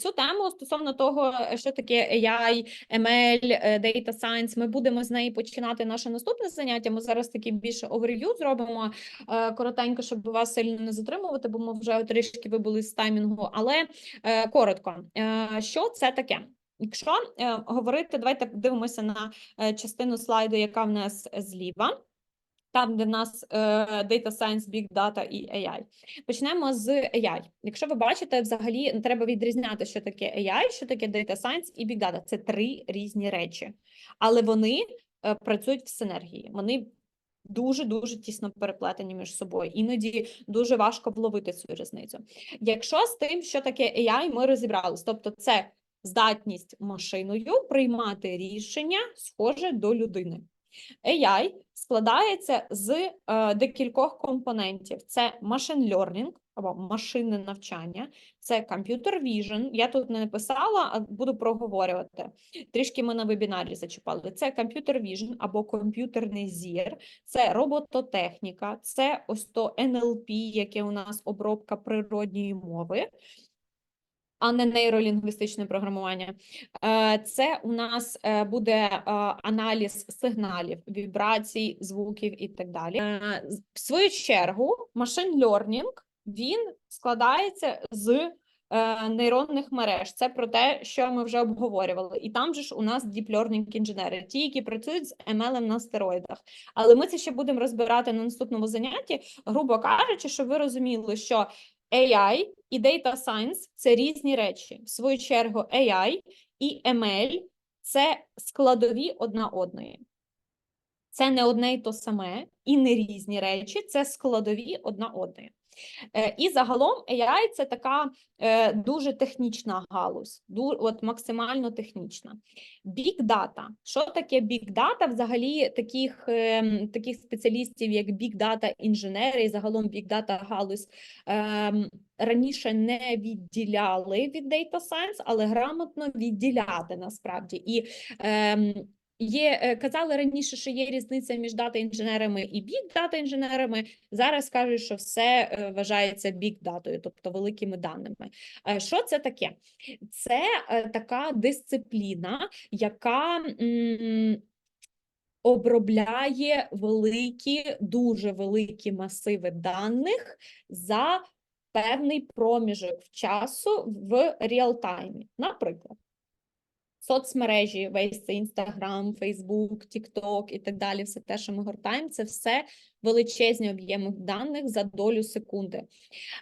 цю тему стосовно того, що таке AI, ML, е, Data Science, ми будемо з неї починати наше наступне заняття. Ми зараз таки більше оверв'ю зробимо е, коротенько, щоб вас сильно не затримувати, бо ми вже трішки вибули з таймінгу. Але е, коротко, Е, що це таке? Якщо е, говорити, давайте подивимося на е, частину слайду, яка в нас зліва. Там, де в нас е, Data Science, Big Data і AI. Почнемо з AI. Якщо ви бачите, взагалі треба відрізняти, що таке AI, що таке Data Science і Big Data. Це три різні речі, але вони е, працюють в синергії. Вони дуже дуже тісно переплетені між собою. Іноді дуже важко вловити цю різницю. Якщо з тим, що таке AI, ми розібрались, тобто це здатність машиною приймати рішення, схоже до людини. AI складається з е, декількох компонентів: це machine learning або машинне навчання, це computer vision. Я тут не написала, а буду проговорювати. Трішки ми на вебінарі зачіпали. Це computer vision або комп'ютерний зір, це робототехніка, це ось то NLP, яке у нас обробка природньої мови а не нейролінгвістичне програмування. Е, Це у нас е, буде е, аналіз сигналів, вібрацій, звуків і так далі. В свою чергу, машин learning, він складається з нейронних мереж. Це про те, що ми вже обговорювали. І там же ж у нас deep learning інженери, ті, які працюють з ML на стероїдах. Але ми це ще будемо розбирати на наступному занятті, грубо кажучи, щоб ви розуміли, що AI і Data Science – це різні речі. В свою чергу, AI і ML – це складові одна одної. Це не одне й то саме і не різні речі, це складові одна одної. Е, І загалом AI – це така е, дуже технічна галузь, от максимально технічна. Big Data. Що таке Big Data? Взагалі таких, ем, таких спеціалістів, як Big Data інженери і загалом Big Data галузь раніше не відділяли від Data Science, але грамотно відділяти насправді. І Є, е, казали раніше, що є різниця між дата-інженерами і бік-дата-інженерами. Зараз кажуть, що все е, вважається бік-датою, тобто великими даними. Е, Що це таке? Це така дисципліна, яка обробляє великі, дуже великі масиви даних за певний проміжок часу в реал-таймі. Наприклад соцмережі, весь це Інстаграм, Фейсбук, Тікток і так далі, все те, що ми гортаємо, це все величезні об'єми даних за долю секунди.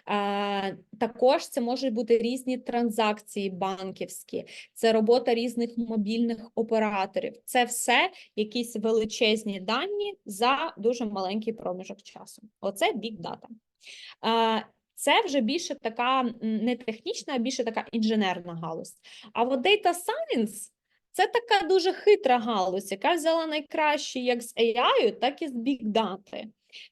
Е, також це можуть бути різні транзакції банківські, це робота різних мобільних операторів. Це все якісь величезні дані за дуже маленький проміжок часу. Оце Big Data. Це вже більше така не технічна, а більше така інженерна галузь. А от Data Science це така дуже хитра галузь, яка взяла найкраще як з AI, так і з Big Data.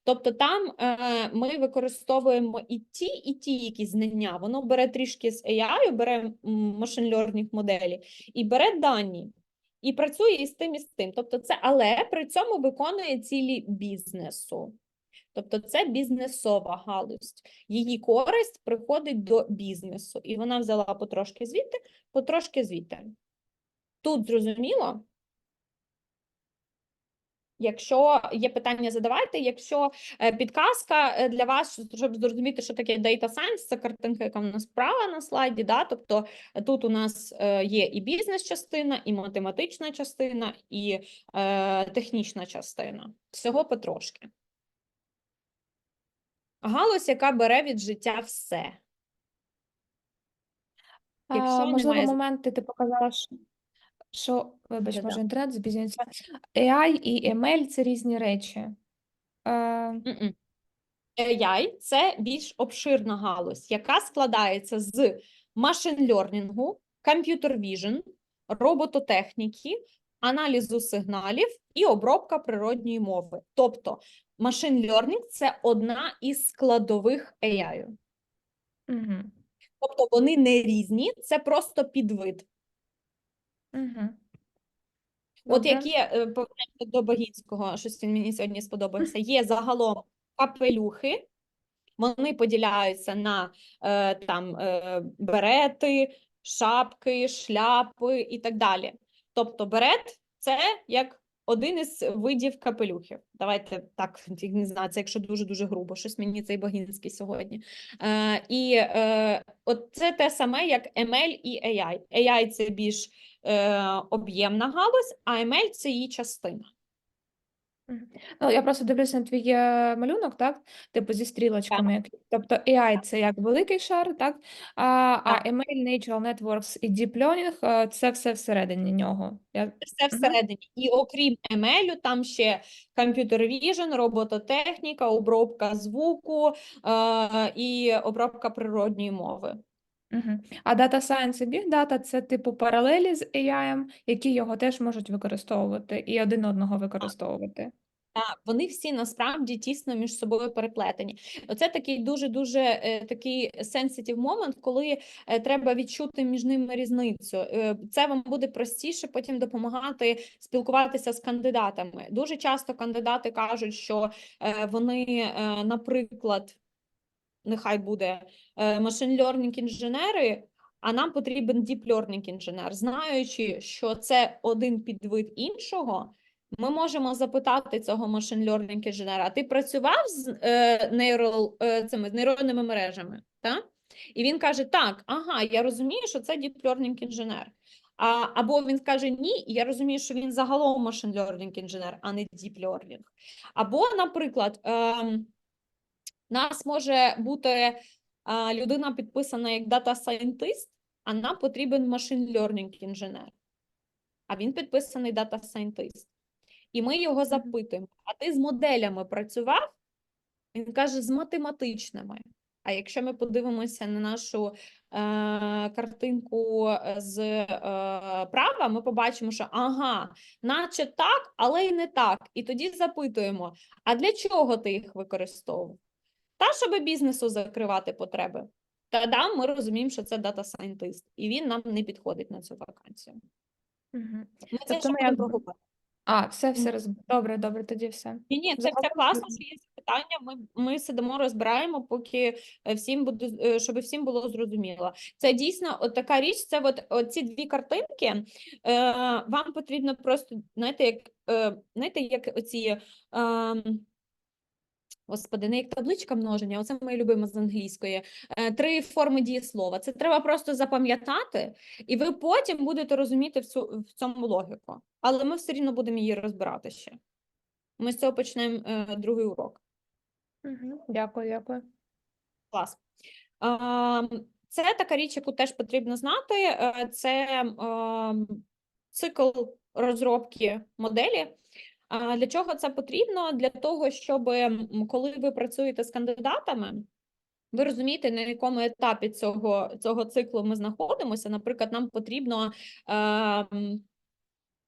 Тобто там е, ми використовуємо і ті, і ті якісь знання. Воно бере трішки з AI, бере м, machine learning моделі і бере дані. І працює і з тим, і з тим. Тобто це, але при цьому виконує цілі бізнесу. Тобто це бізнесова галузь. Її користь приходить до бізнесу, і вона взяла потрошки звідти, потрошки звідти. Тут зрозуміло? Якщо є питання, задавайте. Якщо е, підказка е, для вас, щоб зрозуміти, що таке Data Science, це картинка, яка в нас справа на слайді. Да? Тобто е, тут у нас є і бізнес-частина, і математична частина, і е, технічна частина. Всього потрошки. Галузь, яка бере від життя все. Якщо А, можливо, немає моменти ти показала, що, що вибач, Да-да. може, інтернет запізнюється. AI і ML – це різні речі. Мгм. AI – це більш обширна галузь, яка складається з машин лернінгу, комп'ютер vision, робототехніки, аналізу сигналів і обробка природньої мови. Тобто машин learning – це одна із складових AI. Мгм. Тобто вони не різні, це просто підвид. Мгм. От Добре. які е, повернемося до Багінського, щось він мені сьогодні сподобався. Є загалом капелюхи, вони поділяються на е, там е, берети, шапки, шляпи і так далі. Тобто берет це як один із видів капелюхів. Давайте так, не знаю, це якщо дуже-дуже грубо, щось мені цей богінський сьогодні. Е, і е, от це те саме, як ML і AI. AI – це більш е, об'ємна галузь, а ML – це її частина. Ну, я просто дивлюся на твій е, малюнок, так? Типу зі стрілочками. як- Тобто AI це як великий шар, так? А, а Так. ML, Natural Networks і Deep Learning е, це все всередині нього. Я... Це все Мгм. всередині. І окрім ML, там ще комп'ютер vision, робототехніка, обробка звуку е, і обробка природньої мови. А Data Science і Big Data – це типу паралелі з AI, які його теж можуть використовувати і один одного використовувати. Так, вони всі насправді тісно між собою переплетені. Оце такий дуже дуже е, такий sensitive момент, коли е, треба відчути між ними різницю. Е, Це вам буде простіше потім допомагати спілкуватися з кандидатами. Дуже часто кандидати кажуть, що е, вони, е, наприклад, нехай буде е, machine learning інженери. А нам потрібен deep learning інженер, знаючи, що це один підвид іншого, ми можемо запитати цього machine learning інженера, ти працював з е, neural, е, цими, нейронними мережами? Та? І він каже, так, ага, я розумію, що це deep learning інженер. А, або він каже, ні, я розумію, що він загалом machine learning інженер, а не deep learning. Або, наприклад, ем, нас може бути а, людина підписана як data scientist, а нам потрібен machine learning інженер. А він підписаний data scientist. І ми його запитуємо: а ти з моделями працював? Він каже, з математичними. А якщо ми подивимося на нашу е, картинку з е, права, ми побачимо, що ага, наче так, але й не так. І тоді запитуємо: а для чого ти їх використовував? Та щоб бізнесу закривати потреби. Тоді ми розуміємо, що це дата сайентист, і він нам не підходить на цю вакансію. Угу. Ми це Тобто ще будемо А, все, все роз... Добре, добре, тоді все. Ні, ні, це, це класно, що є запитання. Ми, ми сидимо, розбираємо, поки е, всім буде, е, щоб всім було зрозуміло. Це дійсно от така річ. Це от, от ці дві картинки. Е, вам потрібно просто, знаєте, як е, знаєте, як оці. Е, Господи, не як табличка множення, оце моє любиме з англійської. Е, Три форми дієслова. Це треба просто запам'ятати, і ви потім будете розуміти в, цю, в цьому логіку. Але ми все рівно будемо її розбирати ще. Ми з цього почнемо е, другий урок. Угу. Дякую, дякую. Клас. Ем, Це така річ, яку теж потрібно знати. е, Це ем, цикл розробки моделі. А Для чого це потрібно? Для того, щоб коли ви працюєте з кандидатами, ви розумієте, на якому етапі цього, цього циклу ми знаходимося. Наприклад, нам потрібно ем,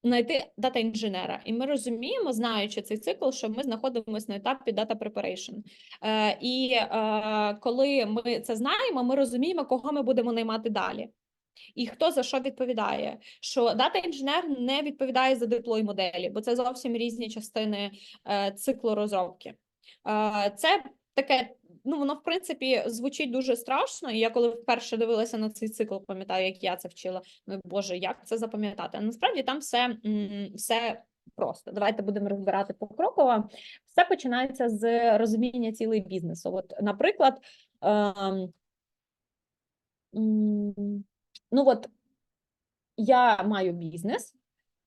знайти дата інженера, і ми розуміємо, знаючи цей цикл, що ми знаходимося на етапі data preparation. Е, і е, коли ми це знаємо, ми розуміємо, кого ми будемо наймати далі. І хто за що відповідає? Що дата інженер не відповідає за деплой моделі, бо це зовсім різні частини е, циклу розробки. Е, це таке, ну воно в принципі звучить дуже страшно. І я коли вперше дивилася на цей цикл, пам'ятаю, як я це вчила. Ну боже, як це запам'ятати? Насправді там все, все просто. Давайте будемо розбирати покроково. Все починається з розуміння цілей бізнесу. От, наприклад, ем, ну от я маю бізнес,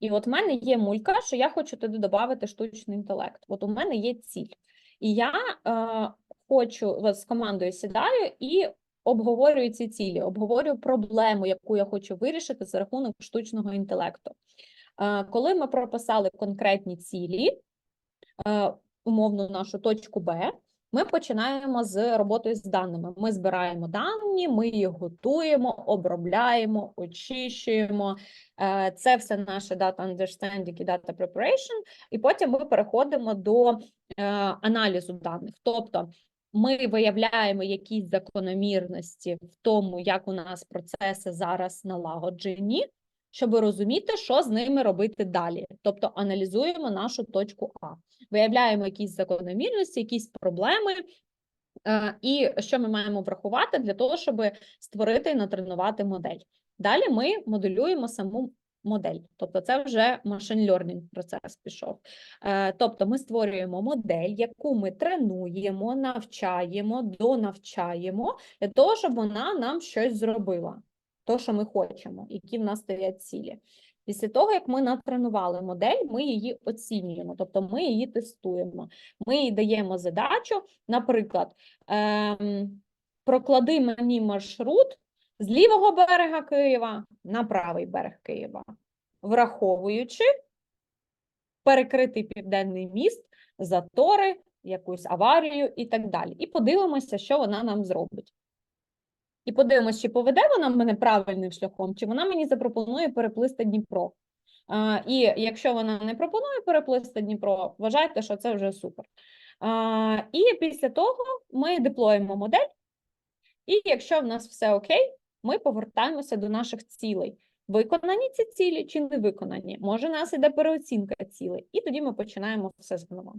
і от в мене є мулька, що я хочу туди додати штучний інтелект. От у мене є ціль. І я е, хочу з командою сідаю і обговорюю ці цілі, обговорюю проблему, яку я хочу вирішити за рахунок штучного інтелекту. Е, коли ми прописали конкретні цілі, е, умовну нашу точку Б, ми починаємо з роботи з даними. Ми збираємо дані, ми їх готуємо, обробляємо, очищуємо. Е, Це все наше data understanding і data preparation. І потім ми переходимо до е, аналізу даних. Тобто ми виявляємо якісь закономірності в тому, як у нас процеси зараз налагоджені, щоб розуміти, що з ними робити далі. Тобто аналізуємо нашу точку А, виявляємо якісь закономірності, якісь проблеми. е, І що ми маємо врахувати для того, щоб створити і натренувати модель. Далі ми моделюємо саму модель, тобто це вже machine learning процес пішов. Е, Тобто ми створюємо модель, яку ми тренуємо, навчаємо, донавчаємо для того, щоб вона нам щось зробила, то, що ми хочемо, які в нас стоять цілі. Після того, як ми натренували модель, ми її оцінюємо, тобто ми її тестуємо. Ми їй даємо задачу, наприклад, ем, проклади мені маршрут з лівого берега Києва на правий берег Києва, враховуючи перекритий південний міст, затори, якусь аварію і так далі. І подивимося, що вона нам зробить. І подивимося, чи поведе вона мене правильним шляхом, чи вона мені запропонує переплисти Дніпро. А, і якщо вона не пропонує переплисти Дніпро, вважайте, що це вже супер. А, і після того ми деплоїмо модель, і якщо в нас все окей, ми повертаємося до наших цілей. Виконані ці цілі чи не виконані? Може, у нас іде переоцінка цілей, і тоді ми починаємо все заново.